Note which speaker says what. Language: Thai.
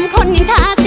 Speaker 1: มคนนินทา